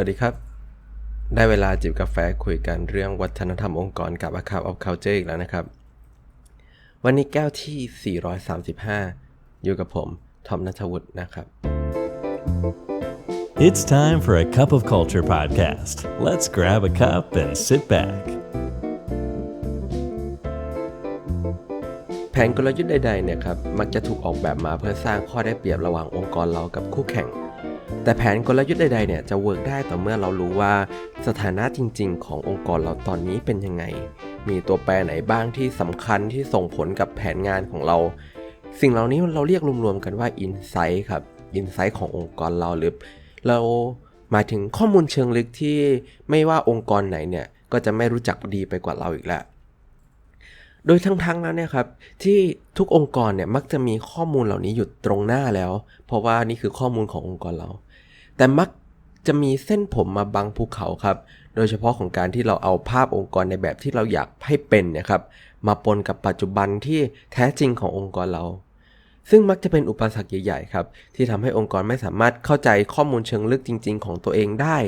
วัสดีครับ ได้เวลาจิบกาแฟคุยกันเรื่องวัฒนธรรมองค์กรกับ Account of Culture อีกแล้วนะครับ วันนี้แก้วที่ 435 อยู่กับผม ทอมนัทวุฒินะครับ It's time for a Cup of Culture podcast. Let's grab a cup and sit back. แผนกลยุทธ์ใดๆเนี่ยครับ มักจะถูกออกแบบมาเพื่อสร้างข้อได้เปรียบระหว่างองค์กรเรากับคู่แข่ง แต่แผนกลยุทธ์ใดๆเนี่ยจะเวิร์กได้ต่อเมื่อเรารู้ว่าสถานะจริง ๆ ขององค์กรเราตอนนี้เป็นยังไง มีตัวแปรไหนบ้างที่สำคัญที่ส่งผลกับแผนงานของเรา สิ่งเหล่านี้เราเรียกรวมๆกันว่า Insight ครับ Insight ขององค์กรเราหรือเราหมายถึงข้อมูลเชิงลึกที่ไม่ว่าองค์กรไหนเนี่ยก็จะไม่รู้จักดีไปกว่าเราอีกแล้วโดยทั้งๆแล้วเนี่ยครับที่ทุกองค์กรเนี่ยมักจะมีข้อมูลเหล่านี้อยู่ตรงหน้าแล้ว เพราะว่านี่คือข้อมูลขององค์กรเรา แต่มักจะมีเส้นผมมาบังภูเขาครับ โดยเฉพาะของการที่เราเอาภาพองค์กรในแบบที่เราอยากให้เป็นเนะครับ มาปนกับปัจจุบันที่แท้จริงขององค์กรเรา ซึ่งมักจะเป็นอุปสรรคใหญ่ๆครับ ที่ทำให้องค์กรไม่สามารถเข้าใจข้อมูลเชิงลึกจริง ๆ ของตัวเองได้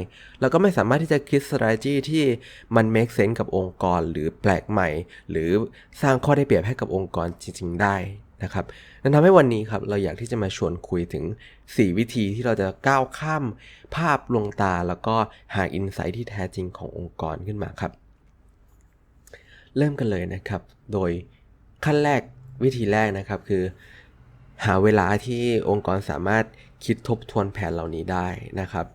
แล้วก็ไม่สามารถที่จะคิด strategy ที่มัน make sense กับองค์กร หรือแปลกใหม่ หรือสร้างข้อได้เปรียบให้กับองค์กรจริง ๆ ได้ นะครับนั่นทำให้วันนี้ครับเราอยากที่จะมาชวนคุยถึง 4 วิธีที่เราจะก้าวข้ามภาพลวงตา แล้วก็หาอินไซต์ที่แท้จริงขององค์กรขึ้นมาครับ เริ่มกันเลยนะครับ โดยขั้นแรกวิธีแรกนะครับคือ หาเวลาที่องค์กรสามารถคิดทบทวนแผนเหล่านี้ได้นะครับ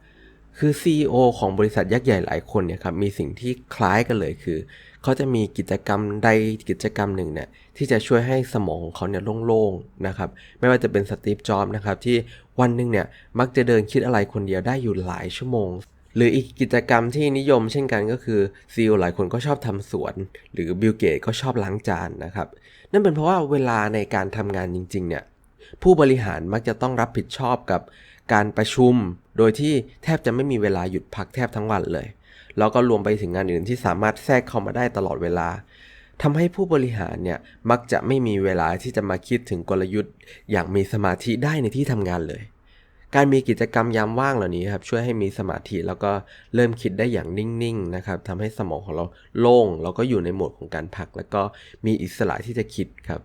คือ CEO ของบริษัทยักษ์ใหญ่หลายคนเนี่ยครับมีสิ่งที่คล้ายกันเลยคือ เขาจะมีกิจกรรมใดกิจกรรมหนึ่งเนี่ยที่จะช่วยให้สมองของเขาเนี่ยโล่งๆนะครับไม่ว่าจะเป็นสตีฟจ็อบนะครับที่วันหนึ่งเนี่ยมักจะเดินคิดอะไรคนเดียวได้อยู่หลายชั่วโมง หรืออีกกิจกรรมที่นิยมเช่นกันก็คือ CEO หลายคนก็ชอบทำสวน หรือบิลเกตก็ชอบล้างจานนะครับนั่นเป็นเพราะว่าเวลาในการทำงานจริงๆเนี่ยผู้บริหารมักจะต้องรับผิดชอบกับ การประชุม โดยที่แทบจะไม่มีเวลาหยุดพักแทบทั้งวันเลย แล้วก็รวมไปถึงงานอื่นที่สามารถแทรกเข้ามาได้ตลอดเวลาทำให้ผู้บริหารเนี่ยมักจะไม่มีเวลาที่จะมาคิดถึงกลยุทธ์ อย่างมีสมาธิได้ในที่ทำงานเลย การมีกิจกรรมยามว่างเหล่านี้ครับช่วยให้มีสมาธิแล้วก็เริ่มคิดได้อย่างนิ่งๆนะครับทำให้สมองของเราโล่งแล้วก็อยู่ในโหมดของการพัก แล้วก็มีอิสระที่จะคิดครับ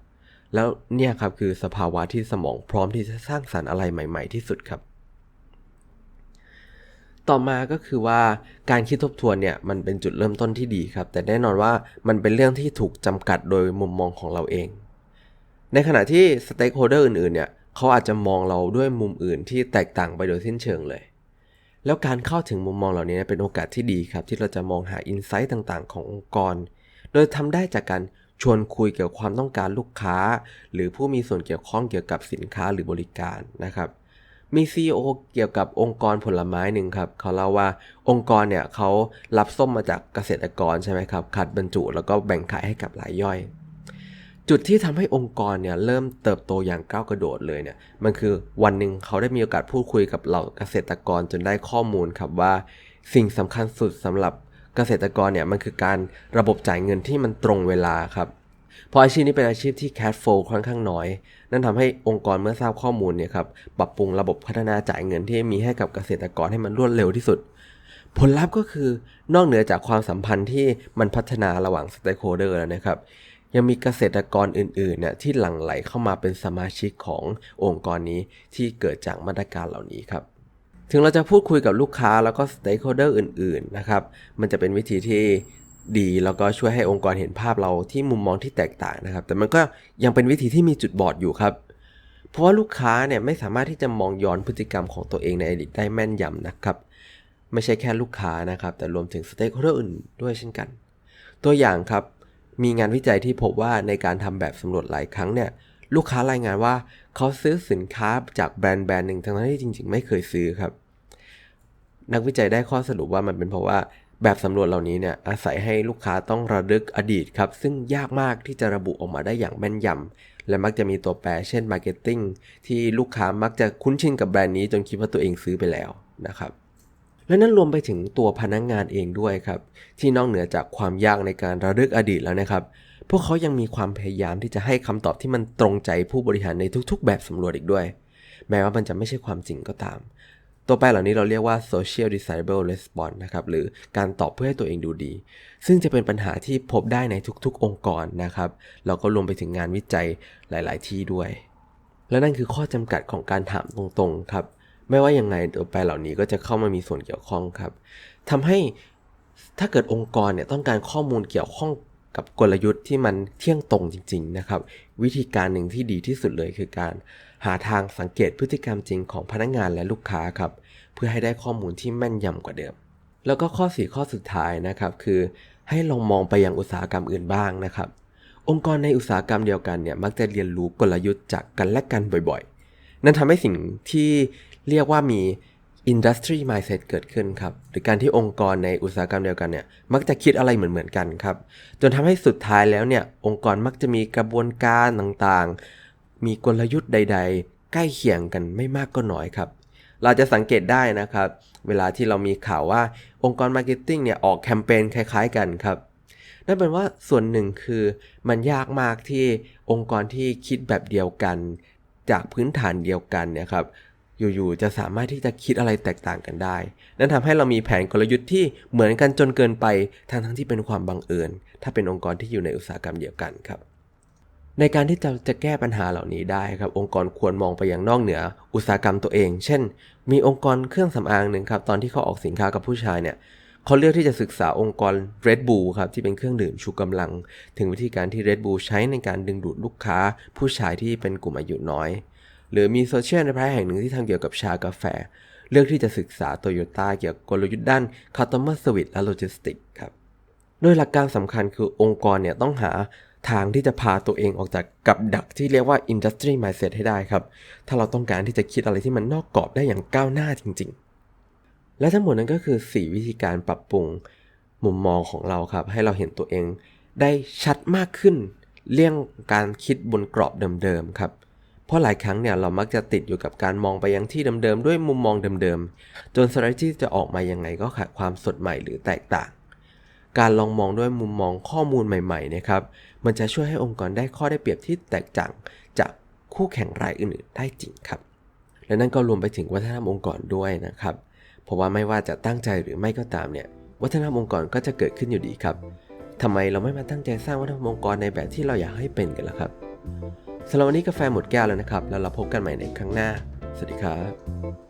แล้วเนี่ยครับคือสภาวะที่สมองพร้อมที่จะสร้างสารรค์อะไรใหม่ ๆ ที่สุดครับ ต่อมาก็คือว่าการคิดทบทวนเนี่ยมันเป็นจุดเริ่มต้นที่ดีครับ แต่แน่นอนว่ามันเป็นเรื่องที่ถูกจำกัดโดยมุมมองของเราเอง ในขณะที่สเต็กโฮเดอร์อื่นๆเนี่ยเขาอาจจะมองเราด้วยมุมอื่นที่แตกต่างไปโดยสิ้นเชิงเลย แล้วการเข้าถึงมุมมองเหล่านี้เป็นโอกาสที่ดีครับ ที่เราจะมองหาอินไซต์ต่างๆ ขององค์กร โดยทำได้จากการชวนคุยเกี่ยวกับความต้องการลูกค้า หรือผู้มีส่วนเกี่ยวข้องเกี่ยวกับสินค้าหรือบริการนะครับ มี CEO เกี่ยวกับองค์กรผลไม้หนึ่งครับเขาเล่าว่าองค์กรเนี่ยเขารับส้มมาจากเกษตรกรใช่ไหมครับคัดบรรจุแล้วก็แบ่งขายให้กับรายย่อย จุดที่ทำให้องค์กรเนี่ยเริ่มเติบโตอย่างก้าวกระโดดเลยเนี่ยมันคือวันหนึ่งเขาได้มีโอกาสพูดคุยกับเหล่าเกษตรกรจนได้ข้อมูลครับว่า สิ่งสำคัญสุดสำหรับเกษตรกรเนี่ยมันคือการระบบจ่ายเงินที่มันตรงเวลาครับ พราะอาชีพนี้เป็นอาชีพที่ cash flow ค่อนข้างน้อย นั่นทำให้องค์กรเมื่อทราบข้อมูลเนี่ยครับปรับปรุงระบบพัฒนาจ่ายเงินที่มีให้กับเกษตรกรให้มันรวดเร็วที่สุด ผลลัพธ์ก็คือนอกเหนือจากความสัมพันธ์ที่มันพัฒนาระหว่าง stakeholder แล้วนะครับ ยังมีเกษตรกรอื่นๆเนี่ยที่หลั่งไหลเข้ามาเป็นสมาชิกขององค์กรนี้ที่เกิดจากมาตรการเหล่านี้ครับถึงเราจะพูดคุยกับลูกค้าแล้วก็ stakeholder อื่นๆนะครับ มันจะเป็นวิธีที่ ดีแล้วก็ช่วยให้องค์กรเห็นภาพเราที่มุมมองที่แตกต่างนะครับ แต่มันก็ยังเป็นวิธีที่มีจุดบอดอยู่ครับ เพราะว่าลูกค้าเนี่ยไม่สามารถที่จะมองย้อนพฤติกรรมของตัวเองในอดีตได้แม่นยำนะครับ ไม่ใช่แค่ลูกค้านะครับ แต่รวมถึง stakeholder อื่นด้วยเช่นกัน ตัวอย่างครับ มีงานวิจัยที่พบว่าในการทำแบบสำรวจหลายครั้งเนี่ยลูกค้ารายงานว่าเขาซื้อสินค้าจากแบรนด์แบรนด์หนึ่งทั้งที่จริง ๆ ไม่เคยซื้อครับ นักวิจัยได้ข้อสรุปว่ามันเป็นเพราะว่า แบบสำรวจเหล่านี้เนี่ยอาศัยให้ลูกค้าต้องระลึกอดีตครับ ซึ่งยากมากที่จะระบุออกมาได้อย่างแม่นยำและมักจะมีตัวแปรเช่นมาร์เก็ตติ้งที่ลูกค้ามักจะคุ้นชินกับแบรนด์นี้จนคิดว่าตัวเองซื้อไปแล้วนะครับและนั่นรวมไปถึงตัวพนักงงานเองด้วยครับ ที่นอกเหนือจากความยากในการระลึกอดีตแล้วนะครับ พวกเขายังมีความพยายามที่จะให้คำตอบที่มันตรงใจผู้บริหารในทุกๆ แบบสำรวจอีกด้วย แม้ว่ามันจะไม่ใช่ความจริงก็ตาม ตัวแปรเหล่านี้เราเรียกว่า social desirable response นะครับ หรือการตอบเพื่อให้ตัวเองดูดี ซึ่งจะเป็นปัญหาที่พบได้ในทุกๆองค์กรนะครับ เราก็รวมไปถึงงานวิจัยหลาย ๆ ที่ด้วย และนั่นคือข้อจำกัดของการถามตรงๆ ครับ ไม่ว่ายังไงตัวแปรเหล่านี้ก็จะเข้ามามีส่วนเกี่ยวข้องครับทำให้ถ้าเกิดองค์กรเนี่ยต้องการข้อมูลเกี่ยวข้องกับกลยุทธ์ที่มันเที่ยงตรงจริง ๆ นะครับ วิธีการหนึ่งที่ดีที่สุดเลยคือการ หาทางสังเกตพฤติกรรมจริงของพนักงานและลูกค้าครับ เพื่อให้ได้ข้อมูลที่แม่นยำกว่าเดิม แล้วก็ข้อ4ข้อสุดท้ายนะครับคือให้ลองมองไปยังอุตสาหกรรมอื่นบ้างนะครับ องค์กรในอุตสาหกรรมเดียวกันเนี่ยมักจะเรียนรู้กลยุทธ์จากกันและกันบ่อยๆ นั่นทำให้สิ่งที่เรียกว่ามี industry mindset เกิดขึ้นครับ หรือการที่องค์กรในอุตสาหกรรมเดียวกันเนี่ยมักจะคิดอะไรเหมือนๆกันครับ จนทำให้สุดท้ายแล้วเนี่ยองค์กรมักจะมีกระบวนการต่างๆ มีกลยุทธ์ใด ๆ ใกล้เคียงกันไม่มากก็น้อยครับ เราจะสังเกตได้นะครับ เวลาที่เรามีข่าวว่าองค์กรมาร์เก็ตติ้งเนี่ยออกแคมเปญคล้าย ๆ กันครับนั่นเป็นว่าส่วนหนึ่งคือมันยากมากที่องค์กรที่คิดแบบเดียวกัน จากพื้นฐานเดียวกันเนี่ยครับอยู่ๆจะสามารถที่จะคิดอะไรแตกต่างกันได้ นั่นทำให้เรามีแผนกลยุทธ์ที่เหมือนกันจนเกินไปทั้งทั้งๆที่เป็นความบังเอิญ ถ้าเป็นองค์กรที่อยู่ในอุตสาหกรรมเดียวกันครับ ในการที่จะจะแก้ปัญหาเหล่านี้ได้ครับองค์กรควรมองไปยังนอกเหนือ อุตสาหกรรมตัวเอง เช่น มีองค์กรเครื่องสำอางหนึ่งครับตอนที่เขาออกสินค้ากับผู้ชายเนี่ยเขาเลือกที่จะศึกษาองค์กร Red Bull ครับที่เป็นเครื่องดื่มชูกำลัง ถึงวิธีการที่ Red Bull ใช้ในการดึงดูดลูกค้า ผู้ชายที่เป็นกลุ่มอายุน้อย หรือมีโซเชียลในพายแห่งหนึ่งที่ทำเกี่ยวกับชากาแฟ เลือกที่จะศึกษาโตโยต้าเกี่ยวกับกลยุทธ์ด้าน Customer Service และ Logistics ครับโดยหลักการสำคัญคือองค์กรเนี่ยต้องหา ทางที่จะพาตัวเองออกจากกับดักที่เรียกว่า industry mindset ให้ได้ครับ ถ้าเราต้องการที่จะคิดอะไรที่มันนอกกรอบได้อย่างก้าวหน้าจริง ๆ และทั้งหมดนั้นก็คือ 4 วิธีการปรับปรุงมุมมองของเราครับ ให้เราเห็นตัวเองได้ชัดมากขึ้น เลี่ยงการคิดบนกรอบเดิมๆครับเพราะหลายครั้งเนี่ยเรามักจะติดอยู่กับการมองไปยังที่เดิมๆด้วยมุมมองเดิมๆจน strategy จะออกมายังไงก็ขาดความสดใหม่หรือแตกต่าง การลองมองด้วยมุมมองข้อมูลใหม่ๆนะครับมันจะช่วยให้องค์กรได้ข้อได้เปรียบที่แตกต่างจากคู่แข่งรายอื่นๆได้จริงครับ และนั่นก็รวมไปถึงวัฒนธรรมองค์กรด้วยนะครับ เพราะว่าไม่ว่าจะตั้งใจหรือไม่ก็ตามเนี่ยวัฒนธรรมองค์กรก็จะเกิดขึ้นอยู่ดีครับทำไมเราไม่มาตั้งใจสร้างวัฒนธรรมองค์กรในแบบที่เราอยากให้เป็นกันล่ะครับสำหรับวันนี้กาแฟหมดแก้วแล้วนะครับ แล้วเราพบกันใหม่ในครั้งหน้า สวัสดีครับ